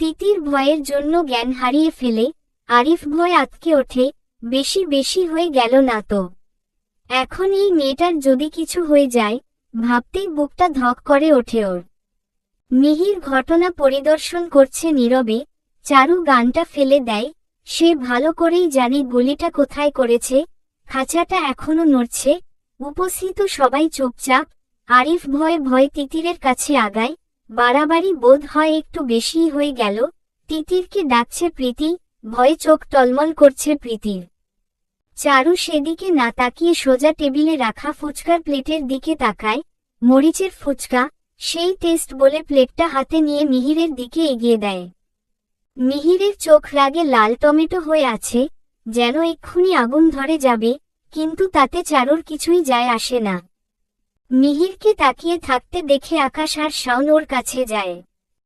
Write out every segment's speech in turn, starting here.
তিতির ভয়ের জন্য জ্ঞান হারিয়ে ফেলে, আরিফ ভয় আতকে ওঠে, বেশি বেশি হয়ে গেল না তো। এখন এই মেয়েটার যদি কিছু হয়ে যায়, ভাবতেই বুকটা ধক করে ওঠে ওর। মিহির ঘটনা পরিদর্শন করছে নীরবে, চারু গানটা ফেলে দেয়, সে ভালো করেই জানে গুলিটা কোথায় করেছে, খাঁচাটা এখনও নড়ছে, উপস্থিত সবাই চুপচাপ, আরিফ ভয়ে ভয় তিতিরের কাছে আগায় বাড়াবাড়ি বোধ হয় একটু বেশিই হয়ে গেল। তিতিরকে ডাকছে প্রীতি, ভয়ে চোখ টলমল করছে প্রীতির। চারু সেদিকে না তাকিয়ে সোজা টেবিলে রাখা ফুচকার প্লেটের দিকে তাকায়। মরিচের ফুচকা, সেই টেস্ট বলে প্লেটটা হাতে নিয়ে মিহিরের দিকে এগিয়ে দেয়। মিহিরের চোখ রাগে লাল টমেটো হয়ে আছে, যেন এক্ষুনি আগুন ধরে যাবে, কিন্তু তাতে চারুর কিছুই যায় আসে না। মিহিরকে তাকিয়ে থাকতে দেখে আকাশ আর শাওন ওর কাছে যায়।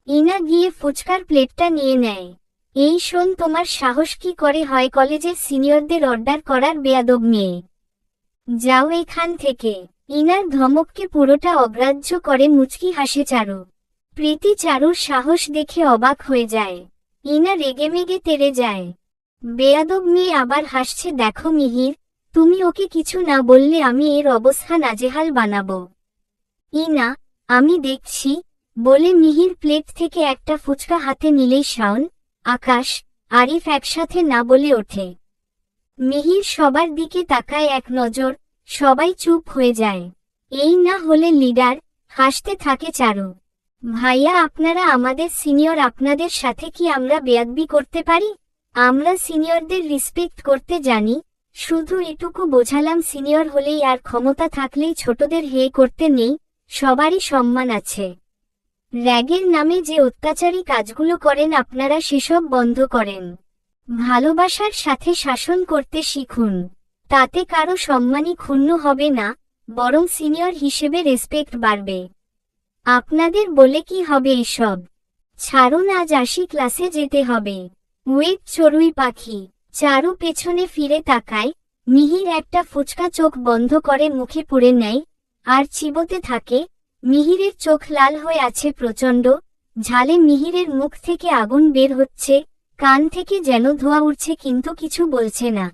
ইনা গিয়ে ফুচকার প্লেটটা নিয়ে নেয়। এই শোন, তোমার সাহস কি করে হয় কলেজের সিনিয়রদের অর্ডার করার বেয়াদব মেয়ে? যাও এখান থেকে। ইনার ধমককে পুরোটা অগ্রাহ্য করে মুচকি হাসে চারু। প্রীতি চারুর সাহস দেখে অবাক হয়ে যায়। ইনা রেগেমেগে তেড়ে যায়। বেয়াদব মেয়ে আবার হাসছে, দেখো মিহির তুমি ওকে কিছু না বললে আমি এর অবস্থা নাজেহাল বানাবো। ইনা আমি দেখছি, বলে মিহির প্লেট থেকে একটা ফুচকা হাতে নিলেই শাওন, আকাশ, আরিফ একসাথে না বলে ওঠে। মিহির সবার দিকে তাকায় এক নজর, সবাই চুপ হয়ে যায়। এই না হলে লিডার, হাসতে থাকে চারু। ভাইয়া, আপনারা আমাদের সিনিয়র আপনাদের সাথে কি আমরা বেয়াদবি করতে পারি? আমরা সিনিয়রদের রিসপেক্ট করতে জানি শুধু এটুকু বোঝালাম সিনিয়র হলেই আর ক্ষমতা থাকলেই ছোটদের হে করতে নেই, সবারই সম্মান আছে। র্যাগের নামে যে অত্যাচারী কাজগুলো করেন আপনারা সেসব বন্ধ করেন। ভালোবাসার সাথে শাসন করতে শিখুন। তাতে কারও সম্মানই ক্ষুণ্ণ হবে না, বরং সিনিয়র হিসেবে রেসপেক্ট বাড়বে। আপনাদের বলে কি হবে এসব? ছাড়ুন আজ আসি ক্লাসে যেতে হবে। ওয়েট চড়ুই পাখি। চারু পেছনে ফিরে তাকায়, মিহির একটা ফুচকা চোখ বন্ধ করে মুখে পুড়ে নেয়, আর চিবোতে থাকে, মিহিরের চোখ লাল হয়ে আছে প্রচণ্ড, ঝালে মিহিরের মুখ থেকে আগুন বের হচ্ছে, কান থেকে যেন ধোয়া উঠছে কিন্তু কিছু বলছে না।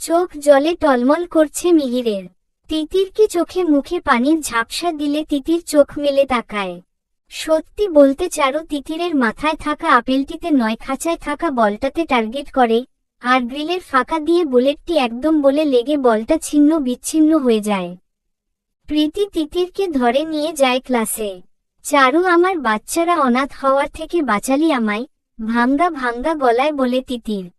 চোখ জলে টলমল করছে মিহিরের। তিতিরকে চোখে মুখে পানির ঝাপসা দিলে তিতির চোখ মেলে তাকায়। সত্যি বলতে চারো তিতিরের মাথায় থাকা আপেলটিতে নয় খাঁচায় থাকা বলটাতে টার্গেট করে আর গ্রিলের ফাঁকা দিয়ে বুলেটটি একদম বলে লেগে বলটা ছিন্ন বিচ্ছিন্ন হয়ে যায়। প্রীতি তিতিরকে ধরে নিয়ে যায় ক্লাসে। চারু, আমার বাচ্চারা অনাথ হওয়ার থেকে বাঁচালি আমায় ভাঙ্গা ভাঙ্গা গলায় বলে তিতির।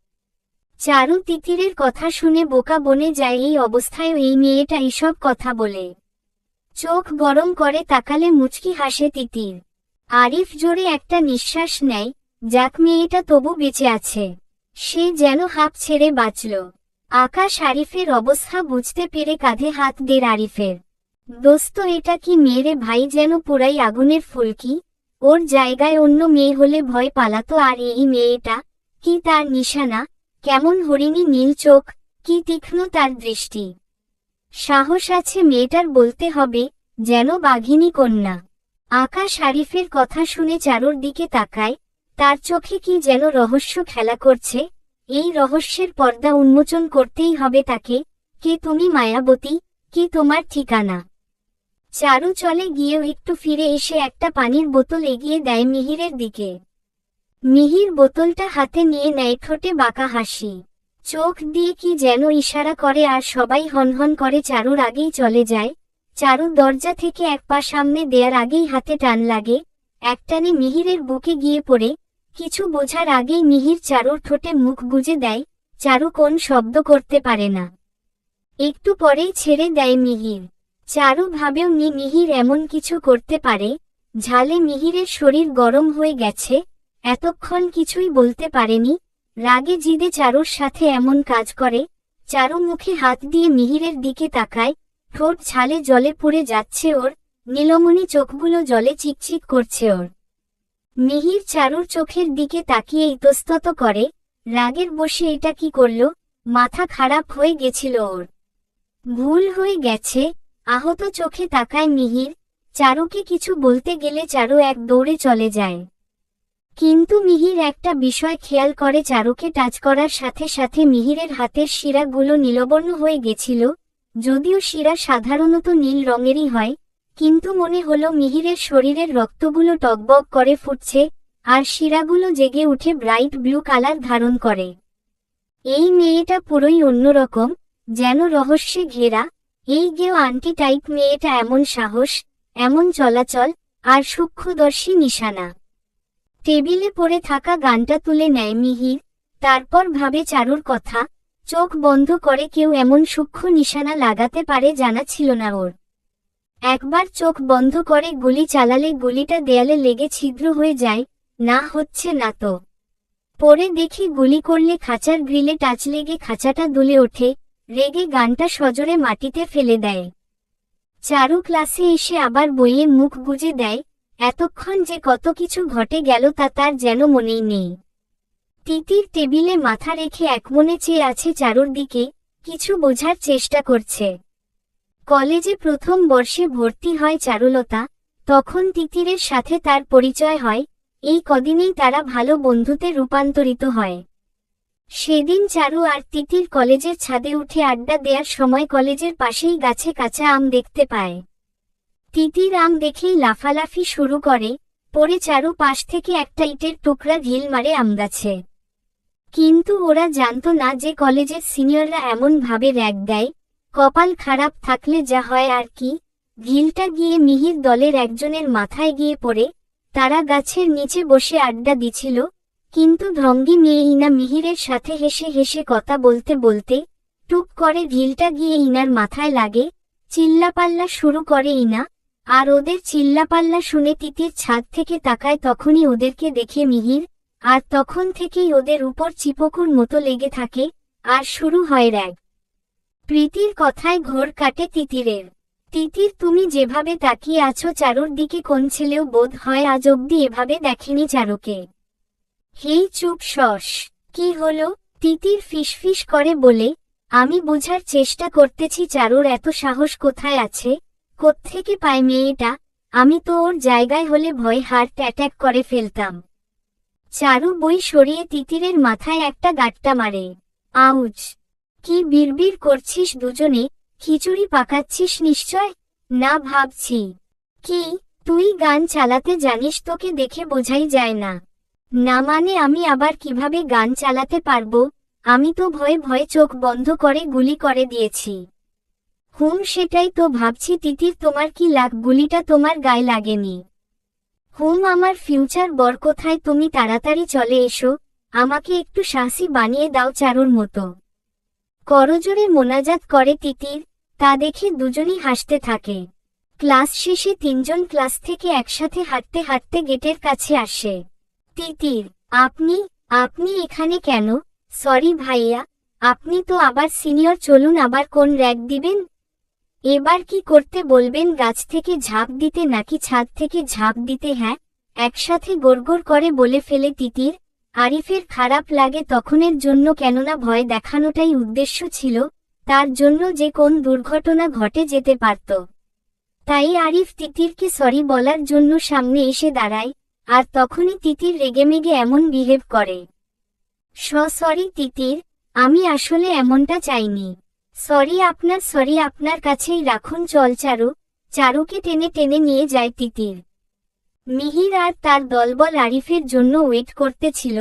চারু তিতিরের কথা শুনে বোকা বনে যায় এই অবস্থায় এই মেয়েটা এসব কথা বলে। চোখ গরম করে তাকালে মুচকি হাসে তিতির। আরিফ জোরে একটা নিঃশ্বাস নেয়, যাক মেয়েটা তবু বেঁচে আছে। সে যেন হাঁপ ছেড়ে বাঁচল। আকাশ আরিফের অবস্থা বুঝতে পেরে কাঁধে হাত দের আরিফের। দোস্ত, এটা কি মেয়েরে ভাই যেন পুরাই আগুনের ফুলকি? ওর জায়গায় অন্য মেয়ে হলে ভয় পালাতো, আর এই মেয়েটা? কি তার নিশানা? কেমন হরিণী নীল চোখ? কি তীক্ষ্ণ তার দৃষ্টি? সাহস আছে মেয়েটার বলতে হবে, যেন বাঘিনী কন্যা। আকাশ আরিফের কথা শুনে চারোর দিকে তাকায় তার চোখে কি যেন রহস্য খেলা করছে, এই রহস্যের পর্দা উন্মোচন করতেই হবে তাকে, কে তুমি মায়াবতী, কি তোমার ঠিকানা। চারু চলে গিয়েও একটু ফিরে এসে একটা পানির বোতল এগিয়ে দেয় মিহিরের দিকে। মিহির বোতলটা হাতে নিয়ে নেয় ঠোঁটে বাঁকা হাসি। চোখ দিয়ে কি যেন ইশারা করে আর সবাই হনহন করে চারুর আগেই চলে যায়। চারু দরজা থেকে এক পা সামনে দেয়ার আগেই হাতে টান লাগে। একটানে মিহিরের বুকে গিয়ে পড়ে কিছু বোঝার আগেই মিহির চারুর ঠোঁটে মুখ গুজে দেয়, চারু কোন শব্দ করতে পারে না। একটু পরেই ছেড়ে দেয় মিহির। চারু ভাবেও নি মিহির এমন কিছু করতে পারে, ঝালে মিহিরের শরীর গরম হয়ে গেছে, এতক্ষণ কিছুই বলতে পারেনি, রাগে জিদে চারুর সাথে এমন কাজ করে, চারু মুখে হাত দিয়ে মিহিরের দিকে তাকায়, ঠোঁট ঝালে জলে পুড়ে যাচ্ছে ওর, নীলমণি চোখগুলো জলে চিকচিক করছে ওর। মিহির চারুর চোখের দিকে তাকিয়ে ইতস্তত করে, রাগের বসে এটা কি করল? মাথা খারাপ হয়ে গেছিল ওর। ভুল হয়ে গেছে, আহত চোখে তাকায় মিহির, চারুকে কিছু বলতে গেলে চারু এক দৌড়ে চলে যায়। কিন্তু মিহির একটা বিষয় খেয়াল করে চারুকে টাচ করার সাথে সাথে মিহিরের হাতের শিরাগুলো নীলবর্ণ হয়ে গেছিল, যদিও শিরা সাধারণত নীল রঙেরই হয় কিন্তু মনে হলো মিহিরের শরীরের রক্তগুলো টকবক করে ফুটছে, আর শিরাগুলো জেগে উঠে ব্রাইট ব্লু কালার ধারণ করে। এই মেয়েটা পুরোই অন্যরকম, যেন রহস্যে ঘেরা, এই গেও আন্টি টাইপ মেয়েটা এমন সাহস, এমন চলাচল, আর সূক্ষ্মদর্শী নিশানা। টেবিলে পড়ে থাকা গানটা তুলে নেয় মিহির, তারপর ভাবে চারুর কথা, চোখ বন্ধ করে কেউ এমন সূক্ষ্ম নিশানা লাগাতে পারে জানা ছিল না ওর। একবার চোখ বন্ধ করে গুলি চালালে গুলিটা দেয়ালে লেগে ছিদ্র হয়ে যায়, না হচ্ছে না তো। পরে দেখি গুলি করলে খাঁচার গ্রিলে টাচ লেগে খাঁচাটা দুলে ওঠে, রেগে গানটা সজোরে মাটিতে ফেলে দেয়। চারু ক্লাসে এসে আবার বইয়ে মুখ গুজে দেয়, এতক্ষণ যে কত কিছু ঘটে গেল তা তার যেন মনেই নেই। তিতির টেবিলে মাথা রেখে একমনে চেয়ে আছে চারুর দিকে, কিছু বোঝার চেষ্টা করছে। কলেজে প্রথম বর্ষে ভর্তি হয় চারুলতা, তখন তিতিরের সাথে তার পরিচয় হয়, এই কদিনেই তারা ভালো বন্ধুতে রূপান্তরিত হয়। সেদিন চারু আর তিতির কলেজের ছাদে উঠে আড্ডা দেওয়ার সময় কলেজের পাশেই গাছে কাঁচা আম দেখতে পায়। তিতির আম দেখেই লাফালাফি শুরু করে, পরে চারু পাশ থেকে একটা ইটের টুকরা ঢিল মারে আম গাছে। কিন্তু ওরা জানত না যে কলেজের সিনিয়ররা এমন ভাবে র্যাক দেয় কপাল খারাপ থাকলে যা হয় আর কি। ঢিলটা গিয়ে মিহির দলের একজনের মাথায় গিয়ে পড়ে, তারা গাছের নিচে বসে আড্ডা দিছিল, কিন্তু ঢঙ্গি মেয়ে ইনা মিহিরের সাথে হেসে হেসে কথা বলতে বলতে টুক করে ঢিলটা গিয়ে ইনার মাথায় লাগে, চিল্লাপাল্লা শুরু করে ইনা, আর ওদের চিল্লাপাল্লা শুনে তিতির ছাদ থেকে তাকায় তখনই ওদেরকে দেখে মিহির, আর তখন থেকেই ওদের উপর চিপকুর মতো লেগে থাকে, আর শুরু হয় র্যাগ। প্রীতির কথায় ঘোর কাটে তিতিরের। তিতির, তুমি যেভাবে তাকিয়ে আছো চারুর দিকে কোন ছেলেও বোধ হয় আজ অব্দি এভাবে দেখেনি চারুকে। হেই চুপ শস কি হলো? তিতির ফিসফিস করে বলে, আমি বোঝার চেষ্টা করতেছি চারুর এত সাহস কোথায় আছে? কোত্থেকে পায় মেয়েটা? আমি তো ওর জায়গায় হলে ভয় হার্ট অ্যাট্যাক করে ফেলতাম। চারু বই সরিয়ে তিতিরের মাথায় একটা গাট্টা মারে। আউচ! কি বিড়বিড় করছিস দুজনে? খিচুড়ি পাকাচ্ছিস নিশ্চয়? না ভাবছি। কি? তুই গান চালাতে জানিস তোকে দেখে বোঝাই যায় না। না মানে আমি আবার কীভাবে গান চালাতে পারব? আমি তো ভয়ে ভয়ে চোখ বন্ধ করে গুলি করে দিয়েছি। হুম, সেটাই তো ভাবছি তিতির তোমার কি লাগ, গুলিটা তোমার গায়ে লাগেনি। হুম, আমার ফিউচার বর কোথায় তুমি তাড়াতাড়ি চলে এসো। আমাকে একটু সাহসী বানিয়ে দাও চারুর মতো। করজোরে মোনাজাত করে তিতির, তা দেখে দুজনই হাসতে থাকে। ক্লাস শেষে তিনজন ক্লাস থেকে একসাথে হাঁটতে হাঁটতে গেটের কাছে আসে। তিতির, আপনি আপনি এখানে কেন? সরি ভাইয়া, আপনি তো আবার সিনিয়র, চলুন আবার কোন র্যাক দিবেন? এবার কি করতে বলবেন? গাছ থেকে ঝাঁপ দিতে নাকি ছাদ থেকে ঝাঁপ দিতে হ্যাঁ? একসাথে গোড়গোড় করে বলে ফেলে তিতির আরিফের খারাপ লাগে তখনের জন্য কেননা ভয় দেখানোটাই উদ্দেশ্য ছিল, তার জন্য যে কোন দুর্ঘটনা ঘটে যেতে পারত। তাই আরিফ তিতিরকে সরি বলার জন্য সামনে এসে দাঁড়ায়, আর তখনই তিতির রেগেমেগে এমন বিহেভ করে। স সরি তিতির, আমি আসলে এমনটা চাইনি। সরি আপনার সরি আপনার কাছেই রাখুন, চল চারু। চারুকে টেনে টেনে নিয়ে যায় তিতির। মিহির আর তার দলবল আরিফের জন্য ওয়েট করতেছিল,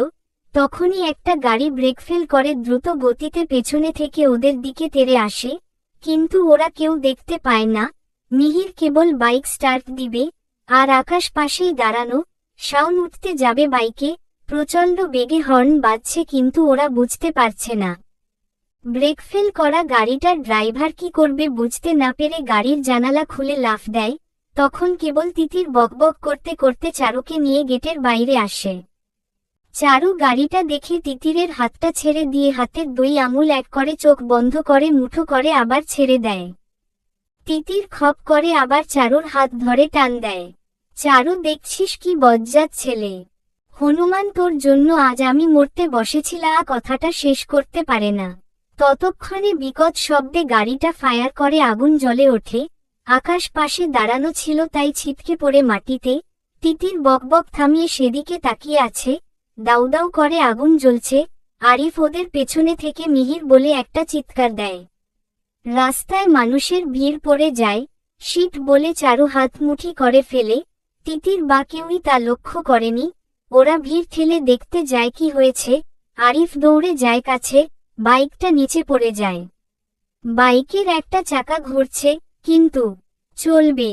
তখনই একটা গাড়ি ব্রেক ফেল করে দ্রুত গতিতে পেছনে থেকে ওদের দিকে তেরে আসে, কিন্তু ওরা কেউ দেখতে পায় না। মিহির কেবল বাইক স্টার্ট দিবে, আর আকাশ পাশেই দাঁড়ানো শাউন উঠতে যাবে বাইকে, প্রচণ্ড বেগে হর্ন বাজছে কিন্তু ওরা বুঝতে পারছে না। ব্রেক ফেল করা গাড়িটার ড্রাইভার কি করবে বুঝতে না পেরে গাড়ির জানালা খুলে লাফ দেয় তখন কেবল তিতির বকবক করতে করতে চারুকে নিয়ে গেটের বাইরে আসে। চারু গাড়িটা দেখে তিতিরের হাতটা ছেড়ে দিয়ে হাতের দুই আঙুল এক করে চোখ বন্ধ করে মুঠো করে আবার ছেড়ে দেয়। তিতির খপ করে আবার চারুর হাত ধরে টান দেয়। চারু, দেখছিস কি বজ্জাত ছেলে। হনুমান তোর জন্য আজ আমি মরতে বসেছিলা কথাটা শেষ করতে পারে না। ততক্ষণে বিকট শব্দে গাড়িটা ফায়ার করে আগুন জ্বলে ওঠে। আকাশ পাশে দাঁড়ানো ছিল তাই ছিটকে পড়ে মাটিতে, তিতির বকবক থামিয়ে সেদিকে তাকিয়ে আছে, দাউ দাউ করে আগুন জ্বলছে, আরিফ ওদের পেছনে থেকে মিহির বলে একটা চিৎকার দেয়। রাস্তায় মানুষের ভিড় পড়ে যায় শীত বলে চারু হাত মুঠি করে ফেলে, তিতির বা কেউই তা লক্ষ্য করেনি, ওরা ভিড় ঠেলে দেখতে যায় কি হয়েছে, আরিফ দৌড়ে যায় কাছে, বাইকটা নিচে পড়ে যায়। বাইকের একটা চাকা ঘুরছে, কিন্তু চলবে